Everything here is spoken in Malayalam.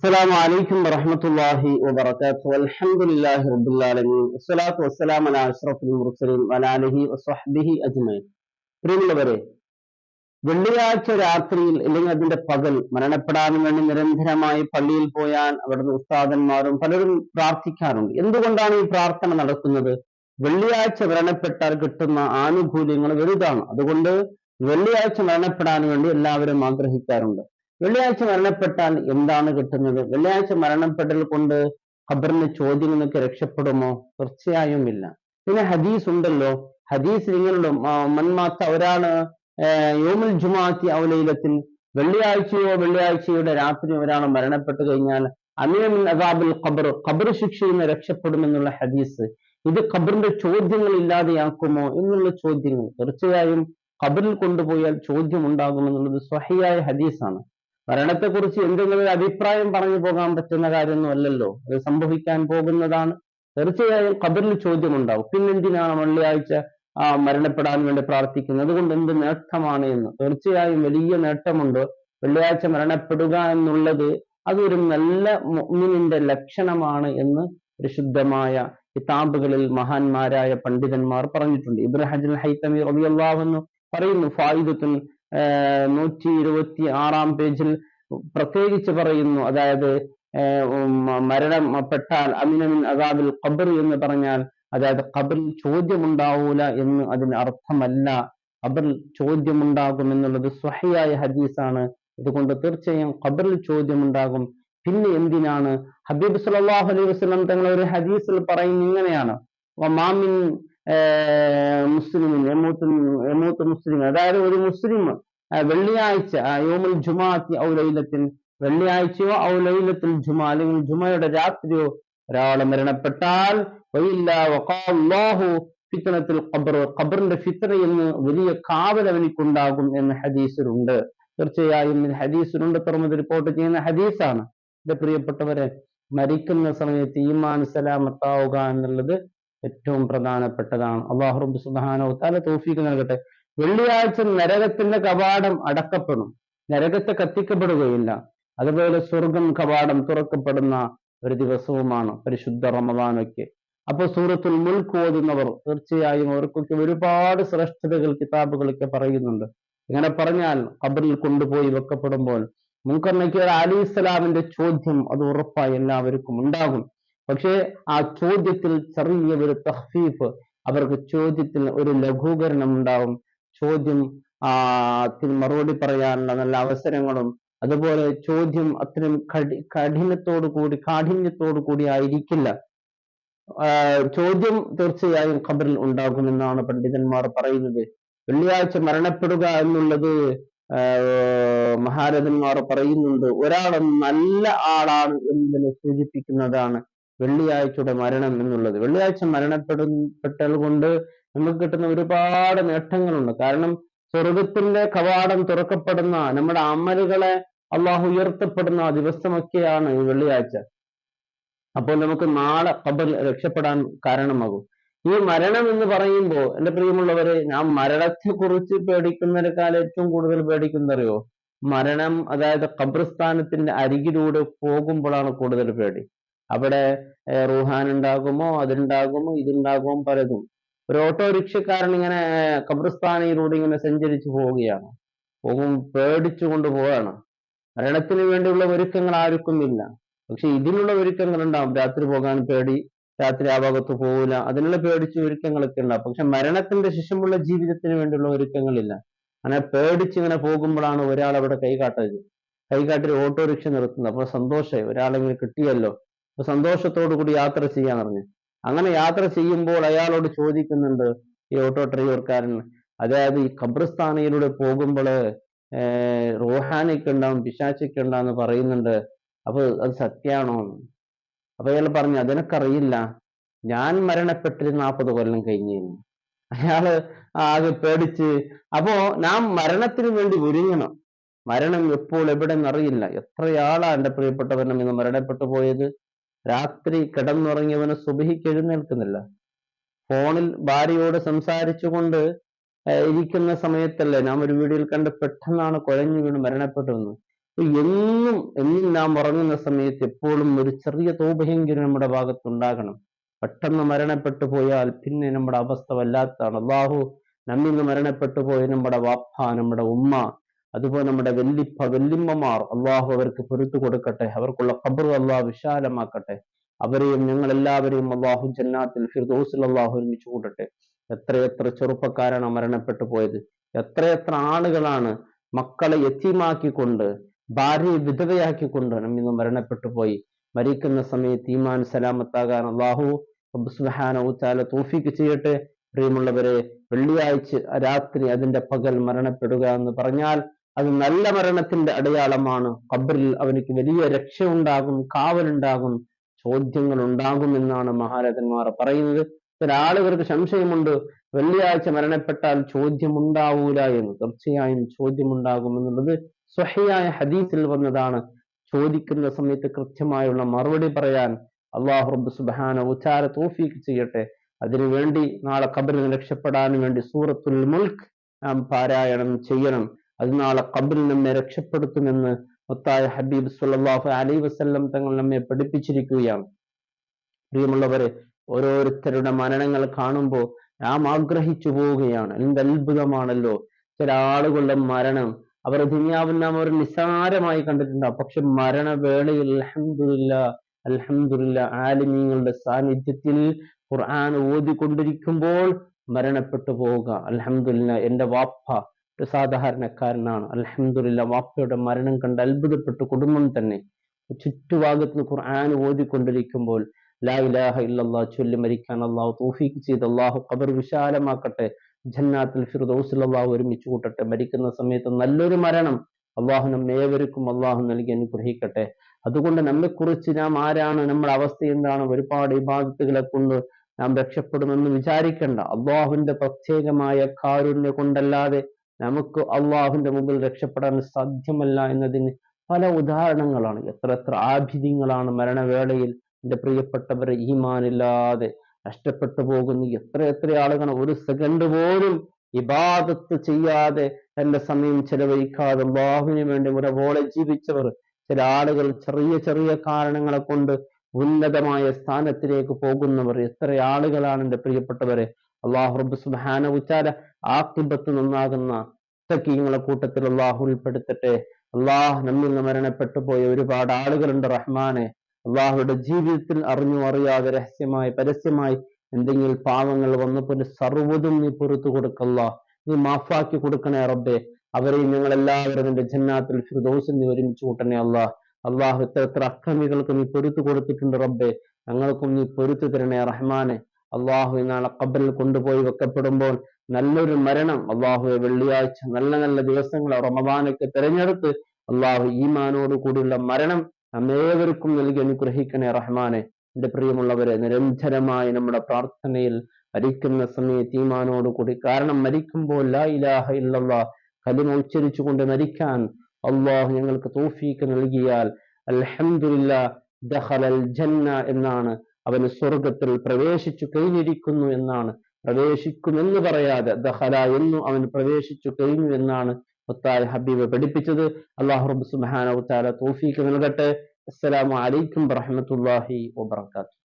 السلام عليكم ورحمة الله وبركاته والحمد لله رب العالمين والصلاة والسلام على أشرف المرسلين وعلى آله وصحبه أجمعين പ്രിയമുള്ളവരെ വെള്ളിയാഴ്ച രാത്രിയിൽ അല്ലെങ്കിൽ അതിന്റെ പകൽ മരണപ്പെടാൻ വേണ്ടി നിരന്തരമായി പള്ളിയിൽ പോയാൽ അവിടുന്ന് ഉസ്താദന്മാരും പലരും പ്രാർത്ഥിക്കാറുണ്ട് എന്തുകൊണ്ടാണ് ഈ പ്രാർത്ഥന നടക്കുന്നത് വെള്ളിയാഴ്ച മരണപ്പെട്ടാൽ കിട്ടുന്ന ആനുകൂല്യങ്ങൾ വലുതാണ് അതുകൊണ്ട് വെള്ളിയാഴ്ച മരണപ്പെടാൻ വേണ്ടി എല്ലാവരും ആഗ്രഹിക്കാറുണ്ട് വെള്ളിയാഴ്ച മരണപ്പെട്ടാൽ എന്താണ് കിട്ടുന്നത്? വെള്ളിയാഴ്ച മരണപ്പെടൽ കൊണ്ട് ഖബറിന്റെ ചോദ്യം നിന്നൊക്കെ രക്ഷപ്പെടുമോ? തീർച്ചയായും ഇല്ല. പിന്നെ ഹദീസ് ഉണ്ടല്ലോ. ഹദീസ് നിങ്ങളുടെ മന്മാത്ത ഒരാൾ യോമുൽ ജുമാത്തി ഔലയിലത്തിൽ വെള്ളിയാഴ്ചയോ വെള്ളിയാഴ്ചയുടെ രാത്രി ഒരാൾ മരണപ്പെട്ടു കഴിഞ്ഞാൽ അമീമുൽ അസാബുൽ ഖബർ ഖബർ ശിക്ഷയിൽ നിന്ന് രക്ഷപ്പെടുമെന്നുള്ള ഹദീസ്. ഇത് ഖബറിന്റെ ചോദ്യങ്ങൾ ഇല്ലാതെയാക്കുമോ എന്നുള്ള ചോദ്യങ്ങൾ. തീർച്ചയായും ഖബറിൽ കൊണ്ടുപോയാൽ ചോദ്യം ഉണ്ടാകുമെന്നുള്ളത് സ്വഹിയായ ഹദീസാണ്. മരണത്തെക്കുറിച്ച് എന്തെങ്കിലും അഭിപ്രായം പറഞ്ഞു പോകാൻ പറ്റുന്ന കാര്യമൊന്നുമല്ലല്ലോ അത് സംഭവിക്കാൻ പോകുന്നതാണ്. തീർച്ചയായും കബറിൽ ചോദ്യമുണ്ടാവും. പിന്നെന്തിനാണ് വെള്ളിയാഴ്ച ആ മരണപ്പെടാൻ വേണ്ടി പ്രാർത്ഥിക്കുന്നത്? അതുകൊണ്ട് എന്ത് നേട്ടമാണ് എന്ന്. തീർച്ചയായും വലിയ നേട്ടമുണ്ട്. വെള്ളിയാഴ്ച മരണപ്പെടുക എന്നുള്ളത് അതൊരു നല്ല മുഅ്മിനിന്റെ ലക്ഷണമാണ് എന്ന് പരിശുദ്ധമായ കിതാബുകളിൽ മഹാന്മാരായ പണ്ഡിതന്മാർ പറഞ്ഞിട്ടുണ്ട്. ഇബ്രാഹിം ഹൈത്തമി റളിയല്ലാഹു പറയുന്നു ഫായിദത്തുൻ നൂറ്റി ഇരുപത്തി ആറാം പേജിൽ പ്രത്യേകിച്ച് പറയുന്നു. അതായത് മരണപ്പെട്ടാൽ അമിനമിൻ അതാബിൽ ഖബർ എന്ന് പറഞ്ഞാൽ അതായത് ഖബറിൽ ചോദ്യമുണ്ടാവൂല എന്ന് അതിന് അർത്ഥമല്ല. ഖബറിൽ ചോദ്യമുണ്ടാകും എന്നുള്ളത് സ്വഹിയായ ഹദീസാണ്. ഇതുകൊണ്ട് തീർച്ചയായും ഖബറിൽ ചോദ്യമുണ്ടാകും. പിന്നെ എന്തിനാണ്? ഹബീബ് സല്ലല്ലാഹു അലൈഹി വസല്ലം തങ്ങൾ ഒരു ഹദീസിൽ പറയുന്നത് ഇങ്ങനെയാണ്. മാമിൻ മുസ്ലിമിൻ എമൂത്ത് മുസ്ലിം അതായത് ഒരു മുസ്ലിം വെള്ളിയാഴ്ച യോമുൽ ജുമാത്തി ഔ ലൈലത്തിൽ വെള്ളിയാഴ്ചയോ ഔ ലൈലത്തിൽ ജുമ അല്ലെങ്കിൽ ജുമയുടെ രാത്രിയോ ഒരാൾ മരണപ്പെട്ടാൽ ഫിത്തനത്തിൽ ഖബർ ഖബറിന്റെ ഫിത്തന എന്ന് വലിയ കാവൽ അവനിക്കുണ്ടാകും എന്ന് ഹദീസിലുണ്ട്. തീർച്ചയായും ഹദീസിലുണ്ട്. തുറന്നത് റിപ്പോർട്ട് ചെയ്യുന്ന ഹദീസാണ്. എന്റെ പ്രിയപ്പെട്ടവരെ മരിക്കുന്ന സമയത്ത് ഈമാൻ സലാമത്താവുക എന്നുള്ളത് ഏറ്റവും പ്രധാനപ്പെട്ടതാണ്. അള്ളാഹു റബ്ബ് സുബ്ഹാനഹു തആല തൗഫീഖ് നൽകട്ടെ. വെള്ളിയാഴ്ച നരകത്തിന്റെ കവാടം അടക്കപ്പെടും. നരകത്തെ കത്തിക്കപ്പെടുകയില്ല. അതുപോലെ സ്വർഗം കവാടം തുറക്കപ്പെടുന്ന ഒരു ദിവസവുമാണ് പരിശുദ്ധ റമദാനൊക്കെ. അപ്പോൾ സൂറത്തുൽ മുൽക്ക് ഓതുന്നവർ തീർച്ചയായും അവർക്കൊക്കെ ഒരുപാട് ശ്രേഷ്ഠതകൾ കിതാബുകളൊക്കെ പറയുന്നുണ്ട്. ഇങ്ങനെ പറഞ്ഞാൽ ഖബറിൽ കൊണ്ടുപോയി വെക്കപ്പെടുമ്പോൾ മുൻകർണയ്ക്ക് അലി ഇസ്ലാമിന്റെ ചോദ്യം അത് ഉറപ്പായി എല്ലാവർക്കും ഉണ്ടാകും. പക്ഷേ ആ ചോദ്യത്തിൽ ചെറിയ ഒരു തഹ്ഫീഫ് അവർക്ക് ചോദ്യത്തിൽ ഒരു ലഘൂകരണം ഉണ്ടാവും. ചോദ്യം ആ മറുപടി പറയാനുള്ള നല്ല അവസരങ്ങളും അതുപോലെ ചോദ്യം അത്രയും കഠി കഠിനത്തോടു കൂടി കാഠിന്യത്തോടു കൂടി ആയിരിക്കില്ല. ചോദ്യം തീർച്ചയായും ഖബറിൽ ഉണ്ടാകുമെന്നാണ് പണ്ഡിതന്മാർ പറയുന്നത്. വെള്ളിയാഴ്ച മരണപ്പെടുക എന്നുള്ളത് മഹാരഥന്മാർ പറയുന്നുണ്ട്. ഒരാൾ നല്ല ആളാണ് എന്നതിനെ സൂചിപ്പിക്കുന്നതാണ്. വെള്ളിയാഴ്ചയുടെ മരണം എന്നുള്ളത്. വെള്ളിയാഴ്ച മരണപ്പെടുപ്പെട്ടത് കൊണ്ട് നമുക്ക് കിട്ടുന്ന ഒരുപാട് നേട്ടങ്ങളുണ്ട്. കാരണം സ്വർഗത്തിന്റെ കവാടം തുറക്കപ്പെടുന്ന നമ്മുടെ അമലുകളെ അള്ളാഹു ഉയർത്തപ്പെടുന്ന ദിവസമൊക്കെയാണ് ഈ വെള്ളിയാഴ്ച. അപ്പോൾ നമുക്ക് നാളെ കബൽ രക്ഷപ്പെടാൻ കാരണമാകും. ഈ മരണം എന്ന് പറയുമ്പോൾ എന്റെ പ്രിയമുള്ളവരെ ഞാൻ മരണത്തെ കുറിച്ച് പേടിക്കുന്നതിനേക്കാൾ ഏറ്റവും കൂടുതൽ പേടിക്കുന്നറിയോ മരണം അതായത് കബ്രസ്ഥാനത്തിന്റെ അരികിലൂടെ പോകുമ്പോഴാണ് കൂടുതൽ പേടി. അവിടെ റുഹാൻ ഉണ്ടാകുമോ അതുണ്ടാകുമോ ഇതുണ്ടാകുമോ പലതും. ഒരു ഓട്ടോറിക്ഷക്കാരൻ ഇങ്ങനെ ഖബർസ്ഥാനയിലൂടെ ഇങ്ങനെ സഞ്ചരിച്ചു പോവുകയാണ്. പോകും പേടിച്ചുകൊണ്ട് പോവാണ് മരണത്തിന് വേണ്ടിയുള്ള ഒരുക്കങ്ങൾ ആർക്കുമില്ല പക്ഷെ ഇതിനുള്ള ഒരുക്കങ്ങൾ ഉണ്ടാവും രാത്രി പോകാൻ പേടി രാത്രി ആ ഭാഗത്ത് പോകില്ല അതിനുള്ള പേടിച്ച് ഒരുക്കങ്ങളൊക്കെ ഉണ്ടാവും. പക്ഷെ മരണത്തിന്റെ ശേഷമുള്ള ജീവിതത്തിന് വേണ്ടിയുള്ള ഒരുക്കങ്ങളില്ല. അങ്ങനെ പേടിച്ച് ഇങ്ങനെ പോകുമ്പോഴാണ് ഒരാൾ അവിടെ കൈകാട്ടത് കൈകാട്ടി ഓട്ടോറിക്ഷ നിർത്തുന്നത്. അപ്പൊ സന്തോഷമായി. ഒരാളെങ്ങനെ കിട്ടിയല്ലോ. സന്തോഷത്തോടു കൂടി യാത്ര ചെയ്യാൻ പറഞ്ഞു അങ്ങനെ യാത്ര ചെയ്യുമ്പോൾ അയാളോട് ചോദിക്കുന്നുണ്ട് ഈ ഓട്ടോ ഡ്രൈവർക്കാരൻ അതായത് ഈ ഖബർസ്ഥാനയിലൂടെ പോകുമ്പോൾ റോഹാനിക്ക് ഉണ്ടാവും പിശാച്ചൊക്കെ പറയുന്നുണ്ട്. അപ്പൊ അത് സത്യമാണോ? അപ്പൊ അയാൾ പറഞ്ഞു അതിനൊക്കറിയില്ല. ഞാൻ മരണപ്പെട്ടിട്ട് നാൽപ്പത് കൊല്ലം കഴിഞ്ഞിരുന്നു. അയാൾ ആകെ പേടിച്ച് അപ്പോ നാം മരണത്തിന് വേണ്ടി ഒരുങ്ങണം. മരണം എപ്പോൾ എവിടെ എന്നറിയില്ല എത്രയാളാ എന്റെ പ്രിയപ്പെട്ടവൻ ഇന്ന് മരണപ്പെട്ടു പോയത്? രാത്രി കിടന്നുറങ്ങിയവന് സുബഹിക്ക് എഴുന്നേൽക്കുന്നില്ല. ഫോണിൽ ഭാര്യയോട് സംസാരിച്ചുകൊണ്ട് ഇരിക്കുന്ന സമയത്തല്ലേ നാം ഒരു വീഡിയോയിൽ കണ്ട് പെട്ടെന്നാണ് കുഴഞ്ഞു വീണ് മരണപ്പെട്ടതെന്ന് എന്നും എന്നും നാം ഉറങ്ങുന്ന സമയത്ത് എപ്പോഴും ഒരു ചെറിയ തോപയെങ്കിലും നമ്മുടെ ഭാഗത്തുണ്ടാകണം പെട്ടെന്ന് മരണപ്പെട്ടു പോയാൽ പിന്നെ നമ്മുടെ അവസ്ഥ വല്ലാത്തതാണ്. അള്ളാഹു നമ്മിന്ന് മരണപ്പെട്ടു പോയ നമ്മുടെ വാപ്പ നമ്മുടെ ഉമ്മ അതുപോലെ നമ്മുടെ വെല്ലിപ്പ വെല്ലിമ്മമാർ അള്ളാഹു അവർക്ക് പൊരുത്തു കൊടുക്കട്ടെ അവർക്കുള്ള ഖബർ അള്ളാഹു വിശാലമാക്കട്ടെ അവരെയും ഞങ്ങൾ എല്ലാവരെയും അള്ളാഹു ജന്നാത്തിൽ ഫിർദോസിൽ അള്ളാഹു ഒരുമിച്ച് കൂട്ടട്ടെ എത്രയെത്ര ചെറുപ്പക്കാരാണ് മരണപ്പെട്ടു പോയത്. എത്രയെത്ര ആളുകളാണ് മക്കളെ എത്തിമാക്കിക്കൊണ്ട് ഭാര്യയെ വിധവയാക്കിക്കൊണ്ട് നമ്മിന്ന് മരണപ്പെട്ടു പോയി. മരിക്കുന്ന സമയത്ത് ഈമാൻ സലാമത്താകാൻ അള്ളാഹു സുഹാനൂച്ചാല തോഫിക്ക് ചെയ്യട്ടെ. പ്രിയമുള്ളവരെ വെള്ളിയാഴ്ച രാത്രി അതിന്റെ പകൽ മരണപ്പെടുക എന്ന് പറഞ്ഞാൽ അത് നല്ല മരണത്തിന്റെ അടയാളമാണ്. ഖബറിൽ അവനിക്ക് വലിയ രക്ഷ ഉണ്ടാകും കാവലുണ്ടാകും ചോദ്യങ്ങൾ ഉണ്ടാകും എന്നാണ് മഹാരഥന്മാർ പറയുന്നത്. ചില ആളുകൾക്ക് സംശയമുണ്ട്. വെള്ളിയാഴ്ച മരണപ്പെട്ടാൽ ചോദ്യം ഉണ്ടാവൂല എന്ന്. തീർച്ചയായും ചോദ്യമുണ്ടാകും എന്നുള്ളത് സ്വഹിയായ ഹദീസിൽ വന്നതാണ്. ചോദിക്കുന്ന സമയത്ത് കൃത്യമായുള്ള മറുപടി പറയാൻ അള്ളാഹു റബ്ബ് സുബാന ഉച്ചാര തോഫീക്ക് ചെയ്യട്ടെ. അതിനുവേണ്ടി നാളെ ഖബറിൽ രക്ഷപ്പെടാൻ വേണ്ടി സൂറത്തുൽ മുൽക്ക് നാം പാരായണം ചെയ്യണം. അത് നാളെ ഖബറിൽ നമ്മെ രക്ഷപ്പെടുത്തുമെന്ന് മുത്തായ ഹബീബ് സുല്ലാഹു അലൈ വസ്ല്ലം തങ്ങൾ നമ്മെ പഠിപ്പിച്ചിരിക്കുകയാണ്. പ്രിയമുള്ളവരെ ഓരോരുത്തരുടെ മരണങ്ങൾ കാണുമ്പോൾ നാം ആഗ്രഹിച്ചു പോവുകയാണ്. എന്ത് അത്ഭുതമാണല്ലോ ചില ആളുകളുടെ മരണം. അവർ ദുനിയാവിൽ നാം ഒരു നിസ്സാരമായി കണ്ടിട്ടുണ്ടാവും പക്ഷെ മരണവേളയിൽ അലഹമില്ല അലഹമില്ല ആലിമീങ്ങളുടെ സാന്നിധ്യത്തിൽ ഖുർആൻ ഓതിക്കൊണ്ടിരിക്കുമ്പോൾ മരണപ്പെട്ടു പോവുക. അലഹമില്ല എന്റെ വാപ്പ ഒരു സാധാരണക്കാരനാണ്. അലഹമില്ല വാപ്പയുടെ മരണം കണ്ട് അത്ഭുതപ്പെട്ടു കുടുംബം തന്നെ. ചുറ്റുഭാഗത്ത് ഖുർആൻ ഓതിക്കൊണ്ടിരിക്കുമ്പോൾ ലാ ഇലാഹ ഇല്ലല്ലാ ചൊല്ലി മരിക്കാൻ അള്ളാഹു തോഫീക്ക് ചെയ്ത് അള്ളാഹു ഖബർ വിശാലമാക്കട്ടെ. ജന്നാത്തിൽ ഫിർദൗസിൽ ഒരുമിച്ച് കൂട്ടട്ടെ. മരിക്കുന്ന സമയത്ത് നല്ലൊരു മരണം അള്ളാഹു നമ്മേവർക്കും അള്ളാഹു നൽകി അനുഗ്രഹിക്കട്ടെ. അതുകൊണ്ട് നമ്മെക്കുറിച്ച് നാം ആരാണ് നമ്മുടെ അവസ്ഥ എന്താണ്? ഒരുപാട് ഇബാദത്തുകളെ കൊണ്ട് നാം രക്ഷപ്പെടുമെന്ന് വിചാരിക്കേണ്ട. അള്ളാഹുവിന്റെ പ്രത്യേകമായ കാരുണ്യ കൊണ്ടല്ലാതെ നമുക്ക് അള്ളാഹുവിന്റെ മുമ്പിൽ രക്ഷപ്പെടാൻ സാധ്യമല്ല എന്നതിന് പല ഉദാഹരണങ്ങളാണ്. എത്ര എത്ര ആഭിദ്യങ്ങളാണ് മരണവേളയിൽ എന്റെ പ്രിയപ്പെട്ടവരെ ഈമാനില്ലാതെ നഷ്ടപ്പെട്ടു പോകുന്ന. എത്ര എത്ര ആളുകൾ ഒരു സെക്കൻഡ് പോലും ഇബാദത്ത് ചെയ്യാതെ തന്റെ സമയം ചെലവഴിക്കാതെ അള്ളാഹുവിന് വേണ്ടി മുറപോലെ ജീവിച്ചവർ ചില ആളുകൾ ചെറിയ ചെറിയ കാരണങ്ങളെ കൊണ്ട് ഉന്നതമായ സ്ഥാനത്തിലേക്ക് പോകുന്നവർ എത്ര ആളുകളാണ് എന്റെ പ്രിയപ്പെട്ടവരെ അള്ളാഹു റബ്ബ് സുബാന ഉച്ചാര ആക്കിബത്ത് നന്നാകുന്ന തക്കീങ്ങളെ കൂട്ടത്തിൽ അള്ളാഹു ഉൾപ്പെടുത്തട്ടെ. അള്ളാഹ് നമ്മിൽ നിന്ന് മരണപ്പെട്ടു പോയ ഒരുപാട് ആളുകളുണ്ട് റഹ്മാനെ. അള്ളാഹുയുടെ ജീവിതത്തിൽ അറിഞ്ഞു അറിയാതെ രഹസ്യമായി പരസ്യമായി എന്തെങ്കിലും പാവങ്ങൾ വന്നപ്പോൾ സർവതും നീ പൊറത്തു കൊടുക്കല്ല. നീ മാഫാക്കി കൊടുക്കണേ റബ്ബെ. അവരെയും ഞങ്ങൾ എല്ലാവരും നിന്റെ ജന്നാത്തിൽ ഫിർദോസിൽ നീ ഒരുമിച്ച് കൂട്ടണേ അള്ളാഹ് അള്ളാഹു എത്ര എത്ര അക്രമികൾക്ക് നീ പൊരുത്തു കൊടുത്തിട്ടുണ്ട് റബ്ബെ. ഞങ്ങൾക്കും നീ പൊരുത്തു തരണേ റഹ്മാനെ. അള്ളാഹു നാളെ ഖബറിൽ കൊണ്ടുപോയി വെക്കപ്പെടുമ്പോൾ നല്ലൊരു മരണം അള്ളാഹു വെള്ളിയാഴ്ച നല്ല നല്ല ദിവസങ്ങൾ റമദാനൊക്കെ തിരഞ്ഞെടുത്ത് അള്ളാഹു ഈമാനോട് കൂടിയുള്ള മരണം നമ്മേവർക്കും നൽകി അനുഗ്രഹിക്കണേ റഹ്മാനെ. എന്റെ പ്രിയമുള്ളവരെ നിരന്തരമായി നമ്മുടെ പ്രാർത്ഥനയിൽ മരിക്കുന്ന സമയത്ത് ഈമാനോട് കൂടി കാരണം മരിക്കുമ്പോൾ ലാ ഇലാഹ ഇല്ലല്ലാ കലിമ ഉച്ചരിച്ചുകൊണ്ട് മരിക്കാൻ അള്ളാഹു ഞങ്ങൾക്ക് തോഫീക്ക് നൽകിയാൽ അൽഹമില്ല ദഹലൽ ജന്ന എന്നാണ് അവന് സ്വർഗത്തിൽ പ്രവേശിച്ചു കഴിഞ്ഞിരിക്കുന്നു എന്നാണ്. പ്രവേശിക്കുമെന്ന് പറയാതെ ദഹല എന്നു അവൻ പ്രവേശിച്ചു കഴിഞ്ഞു എന്നാണ് മുത്താൽ ഹബീബ് പഠിപ്പിച്ചത്. അള്ളാഹു സുബാന തൗഫീക്ക് നൽകട്ടെ. അസ്സലാമു അലൈക്കും വറഹ്മത്തുള്ളാഹി വബറകാതുഹു.